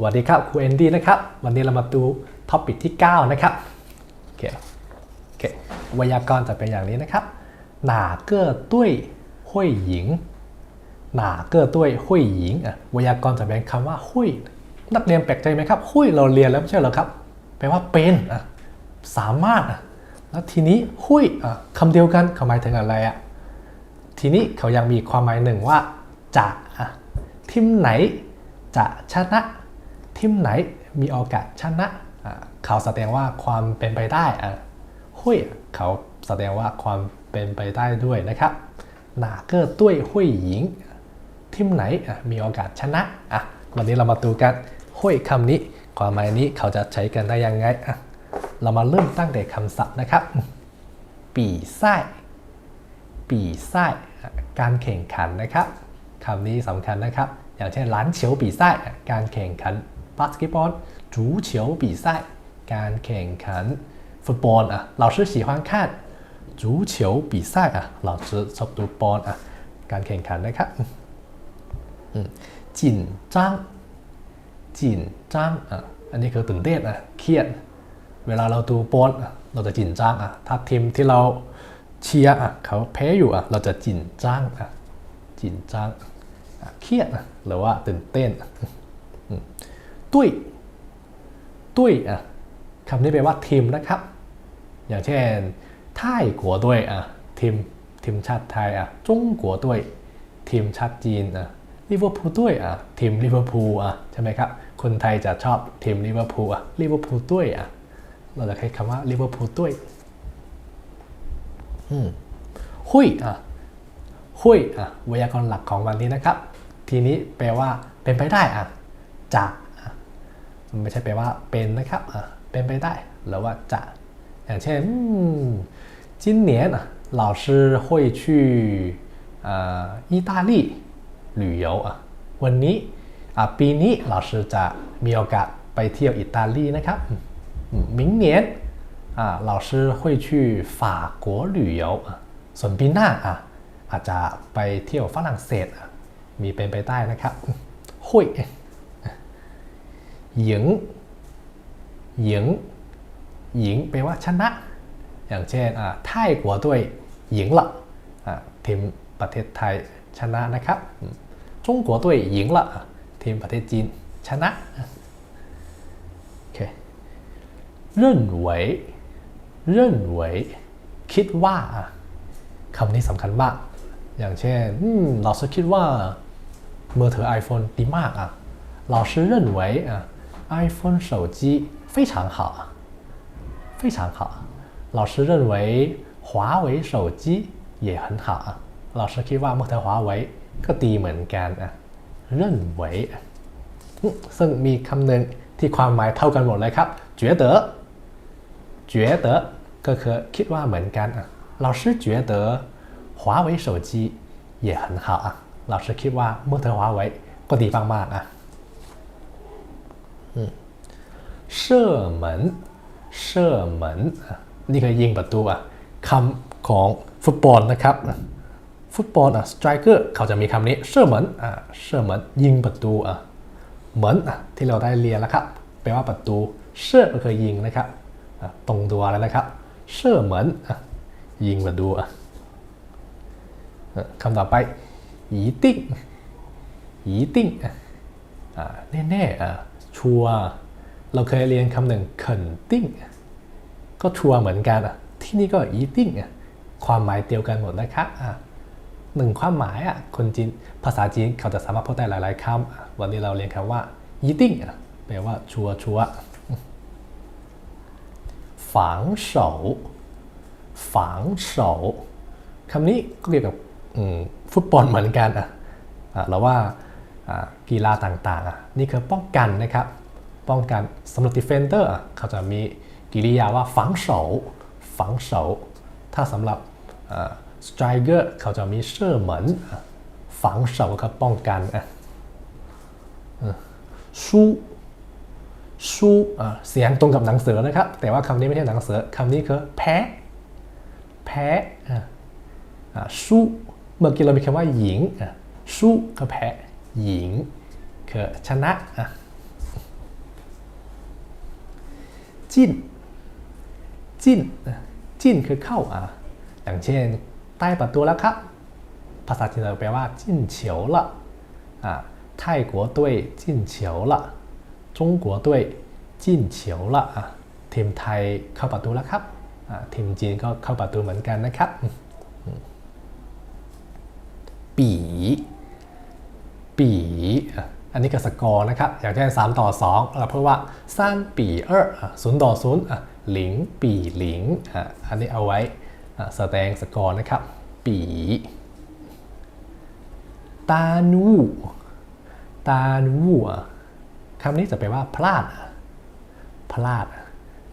สวัสดีครับครูเอนดี้นะครับ วันนี้เรามาดูท็อปิกที่ 9 นะครับโอเคโอเคไวยากรณ์จะเป็นอย่างนี้นะครับหนาเก้อตุ้ยห้วยหญิงหนาเก้อตุ้ยห้วยหญิงอะไวยากรณ์จะเป็นคำว่าห้วยนักเรียนแปลกใจไหมครับห้วยเราเรียนแล้วไม่ใช่เหรอครับแปลว่าเป็นอะสามารถอะแล้วทีนี้ห้วยอะคำเดียวกันเขาหมายถึงอะไรอะทีนี้เขายังมีความหมายหนึ่งว่าจะอะทีมไหนจะชนะ ทีมไหนมีโอกาสชนะเขาแสดงว่าความเป็นไปได้อะหุ้ยเขาแสดงว่าความเป็นไปได้ด้วยนะครับหนาเกอร์ตุ้ยหุ้ยหญิงทีมไหนมีโอกาสชนะอะวันนี้เรามาดูกันหุ้ยคำนี้ ความหมายนี้เขาจะใช้กันได้ยังไงอะเรามาเริ่มตั้งแต่คำศัพท์นะครับ ปีไส้ปีไส้การแข่งขันนะครับคำนี้สำคัญนะครับ อย่างเช่นล้านเฉียวปีไส้การแข่งขัน บาสเกตบอลจูเฉียวปีไส้การแข่งขันฟุตบอลอ่ะ老师喜欢看足球比赛อ่ะ老师ชอบดูบอลอ่ะการแข่งขันนะครับอืมจินจ้างจินจ้างอ่ะอันนี้คือตื่นเต้นอ่ะเครียด เวลาเราดูบอลอ่ะเราจะจินจ้างอ่ะถ้าทีมที่เราเชียร์อ่ะเขาแพ้อยู่อ่ะเราจะจินจ้างอ่ะจินจ้างอ่ะเครียดอ่ะหรือว่าตื่นเต้นอืม ตุ้ย ตุ้ยอะคำนี้แปลว่าทีมนะครับ อย่างเช่นไทยกัวด้วยอะทีมทีมชาติไทยอะจงกัวด้วย ทีมชาติจีนอะลิเวอร์พูลด้วยอะทีมลิเวอร์พูลอะใช่ไหมครับคนไทยจะชอบทีมลิเวอร์พูลอะลิเวอร์พูลด้วยอะเราจะใช้คำว่าลิเวอร์พูลด้วยหุยอะหุยอะไวยากรณ์หลักของวันนี้นะครับ ทีนี้แปลว่าเป็นไปได้อะจะ อ่ะไม่ใช่แปลว่าเป็นนะครับอ่ะเป็นไปได้หรือว่าจะ อย่างเช่นอืม今年啊老师会去呃意大利旅游อ่ะวันนี้อ่ะปีนี้老师จะมีโอกาสไปเที่ยวอิตาลีนะครับ明年啊老师会去法国旅游อ่ะส่วนปีหน้าอ่ะอาจจะไปเที่ยวฝรั่งเศสอ่ะมีเป็นไปได้นะครับหุย หยิงหยิงหยิงแปลว่าชนะ อย่างเช่นอ่าไทยกัวด้วยหยิงละอ่าทีมประเทศไทยชนะนะครับจงกัวด้วยหยิงละทีมประเทศจีนชนะโอเคเรื่นไว้เรื่นไว้คิดว่าคำนี้สำคัญมาก อย่างเช่นอืมเราคิดว่ามือถือ iPhone ดีมากอะเราเรื่ไว้อะ iPhone 手机非常好啊非常好。老师认为华为手机也很好啊。老师คิดว่ามือถือ华为ก็ดีเหมือนกันอ่ะ认为ซึ่งมีคำหนึ่งที่ความหมายเท่ากันหมดเลยครับ觉得觉得ก็คือคิดว่าเหมือนกันอ่ะ老师觉得华为手机也很好啊老师คิดว่ามือถือ华为ก็ดีมากๆอ่ะ 射门射门อ่ะนี่คือยิงประตูอ่ะคำของฟุตบอลนะครับ ฟุตบอลอ่ะสไตรเกอร์เขาจะมีคำนี้เชื่อเหมือนอ่ะเชื่อเหมือนยิงประตูอ่ะเหมือนอ่ะที่เราได้เรียนแล้วครับแปลว่าประตูเชื่อก็คือยิงนะครับอ่ะตรงตัวแล้วนะครับเชื่อเหมือนอ่ะยิงประตูอ่ะคำต่อไปอีติ้งอีติ้งอ่ะแน่ๆอ่ะ ชัวเราเคยเรียนคำหนึ่งเขินติ้งก็ชัวเหมือนกันอะที่นี่ก็อีติ้งอะความหมายเดียวกันหมดนะครับอะหนึ่งความหมายอะคนจีนภาษาจีนเขาจะสามารถพูดได้หลาย ๆคำวันนี้เราเรียนคำว่าอีติ้งอะแปลว่าชัวชัวฝังเฉาฝังเฉาคำนี้ก็เกี่ยวกับฟุตบอลเหมือนกันอะหรือว่า กีฬาต่างๆ นี่คือป้องกันนะครับ ป้องกันสำหรับ defender อะเขาจะมีกิริยาว่าฝังเสาฝังเสาถ้าสำหรับ striker เขาจะมีเชื่อเหมือนฝังเสาก็ป้องกันสู้สู้เสียงตรงกับหนังเสือนะครับ แต่ว่าคำนี้ไม่ใช่หนังเสือคำนี้คือแพ้ แพ้สู้เมื่อกี้เรามีคำว่าหญิงสู้ก็แพ้ หญิงคือชนะอะจิ้นจิ้นจิ้นคือเข้าอะอย่างเช่น ใต้ประตูแล้วครับ ภาษาจีนเราแปลว่าจิ้นเฉียวละอ่าไทยกัวด้วยจิ้นเฉียวละจงกัวด้วยจิ้นเฉียวละอะทีมไทยเข้าประตูแล้วครับอ่าทีมจีนก็เข้าประตูเหมือนกันนะครับปี ปีอ่ะอันนี้ก็สกอร์นะครับ อย่างเช่น3ต่อ2เราพูดว่าซันปีเออศูนย์ต่อศูนย์อ่ะหลิงปีหลิงอ่ะอันนี้เอาไว้อ่ะแสดงสกอร์นะครับ ปี ตานู ตานูอ่ะคำนี้จะแปลว่าพลาดอ่ะพลาดอ่ะ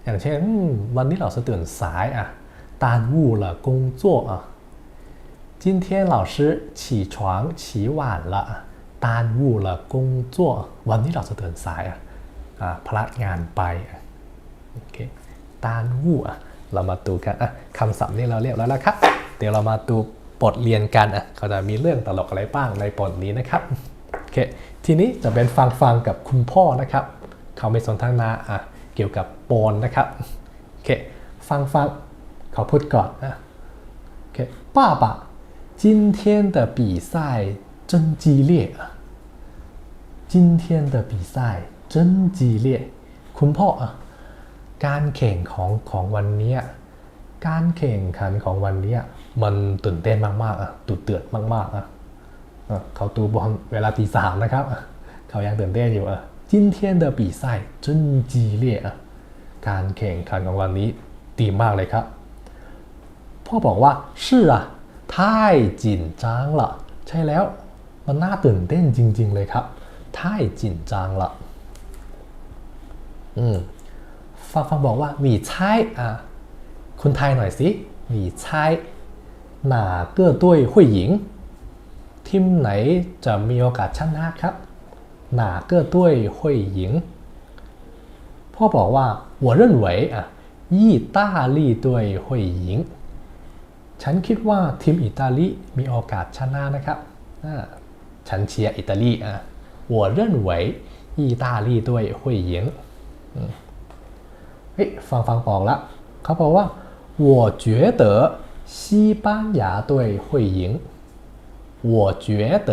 อย่างเช่นอืมวันนี้เราจะตื่นสายอ่ะตานู了工作อ่ะ今天老师起床起晚了 耽误了工作วันนี้เราจะตื่นสายอ่ะอ่าพลาดงานไปอ่ะโอเคตานวูอ่ะเรามาดูกันอ่ะคำศัพท์นี้เราเรียบร้อยแล้วครับ เดี๋ยวเรามาดูบทเรียนกันอ่ะเขาจะมีเรื่องตลกอะไรบ้างในบทนี้นะครับโอเคทีนี้จะเป็นฟังฟังกับคุณพ่อนะครับ เขาไม่สนทนาอ่ะเกี่ยวกับโปนนะครับโอเคฟังฟังเขาพูดก่อนอ่ะ OK，爸爸，今天的比赛真激烈啊！ 今天的比赛真激烈คุณพ่ออ่ะการแข่งของของวันเนี้ยการแข่งขันของวันเนี้ยมันตื่นเต้นมากๆอ่ะตุดเตือดมากๆอ่ะอ่ะเขาตูบอลเวลาตีสามนะครับอ่ะเขายังตื่นเต้นอยู่อ่ะ今天的比赛真激烈อ่ะการแข่งขันของวันนี้ดีมากเลยครับ พ่อบอกว่า是啊太紧张了ใช่แล้ว มันน่าตื่นเต้นจริง ๆ เลยครับ 太紧张了อืมฟังฟังบอกว่ามีใช่อ่ะคุณไทยหน่อยสิมีใช่หนาเก้อด้วยหุยหญิง ทีมไหนจะมีโอกาสชนะครับหนาเก้อด้วยหุยหญิง พ่อบอกว่า我认为อ่ะ意大利对会赢ฉันคิดว่าทีมอิตาลีมีโอกาสชนะนะครับอ่าฉันเชียร์อิตาลีอ่ะ 我认为意大利队会赢อืมเฮ้ยฟังฟังบอกละเขาบอกว่า我觉得西班牙队会赢我觉得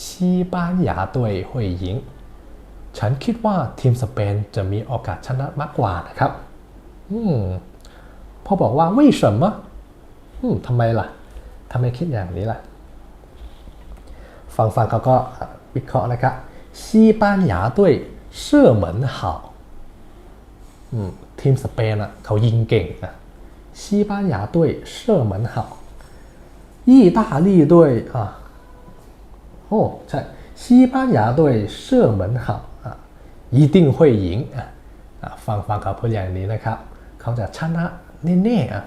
西班牙队会赢ฉันคิดว่าทีมสเปนจะมีโอกาสชนะมากกว่านะครับ อืมพ่อบอกว่า为什么อืมทำไมล่ะทำไมคิดอย่างนี้ล่ะ ฟังฟังเขาก็ วิเคราะห์นะครับ西班牙队射门好อืมทีมสเปนอ่ะเขายิงเก่งนะ西班牙队射门好意大利队อ่ะโอ้ใช่西班牙队射门好อ่ะ一定会赢อ่ะอ่ะฟังฟังเขาพูดอย่างนี้นะครับ เขาจะชนะแน่ๆอ่ะ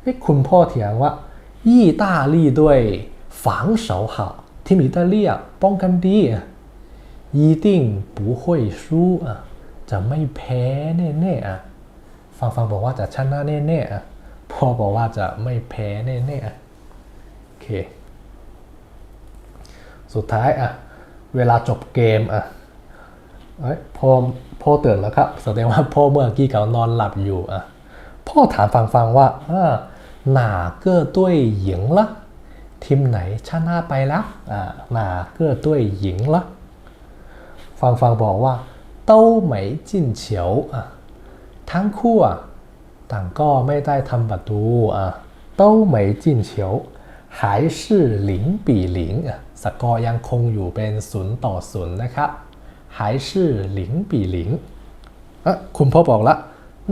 เฮ้ยคุณพ่อเถียงว่า意大利队防守好 ทีมอิตาเลียป้องกันดียีติ้งปูค่อยสู้อะจะไม่แพ้แน่ๆอะฟังฟังบอกว่าจะชนะแน่ๆอะพ่อบอกว่าจะไม่แพ้แน่ๆอะโอเค สุดท้ายอะเวลาจบเกมอะเอ้ยพ่อพ่อตื่นแล้วครับแสดงว่าพ่อเมื่อกี้เขานอนหลับอยู่อะพ่อถามฟังฟังว่าอ่า哪个队赢了 ทีมไหนชนะไปแล้วอ่าหนาเก้อด้วยหญิงละฟังฟังบอกว่าเต้าเหมยจินเฉียวอ่ะทั้งคู่อ่ะต่างก็ไม่ได้ทำประตูอ่ะเต้าเหมยจินเฉียว还是零比零อ่ะสกอร์ยังคงอยู่เป็นศูนย์ต่อศูนย์นะครับ还是零比零เอ่ะคุณพ่อบอกละ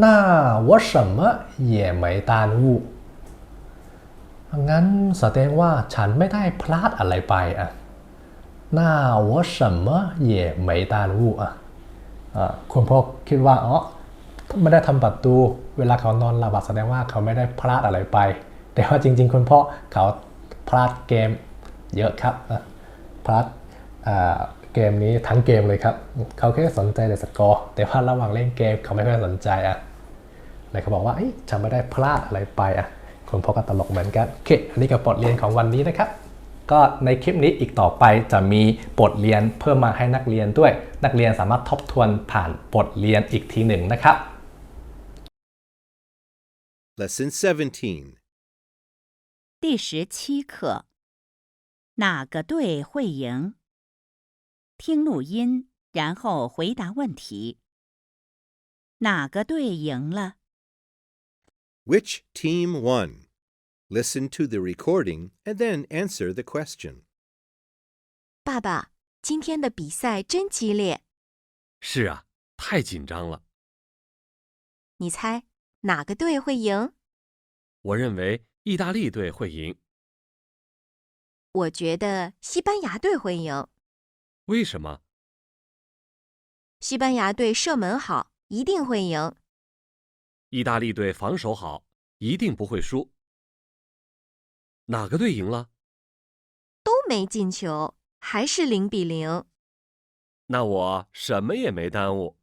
那我什么也没耽误 งั้นแสดงว่าฉันไม่ได้พลาดอะไรไปอ่ะ那我什么也没耽误อ่ะอ่าคุณพ่อคิดว่าอ๋อไม่ได้ทำประตู เวลาเขานอนหลับอะแสดงว่าเขาไม่ได้พลาดอะไรไป แต่ว่าจริง ๆ คุณพ่อเขาพลาดเกมเยอะครับอ่ะพลาดอ่าเกมนี้ทั้งเกมเลยครับ เขาแค่สนใจแต่สกอร์ แต่ว่าระหว่างเล่นเกมเขาไม่ค่อยสนใจอ่ะ เลยเขาบอกว่าเอ้ยฉันไม่ได้พลาดอะไรไปอ่ะ คุณพ่อก็ตลกเหมือนกัน โอเค อันนี้กับบทเรียนของวันนี้นะครับ ก็ในคลิปนี้อีกต่อไปจะมีบทเรียนเพิ่มมาให้นักเรียนด้วย นักเรียนสามารถทบทวนผ่านบทเรียนอีกทีหนึ่งนะครับ Lesson 17. 第十七课，哪个队会赢？听录音，然后回答问题。哪个队赢了？ Which team won? Listen to the recording and then answer the question. 爸爸，今天的比赛真激烈，是啊，太紧张了。你猜哪个队会赢？我认为意大利队会赢。我觉得西班牙队会赢。为什么？西班牙队射门好，一定会赢。 意大利队防守好，一定不会输。哪个队赢了？都没进球，还是零比零。那我什么也没耽误。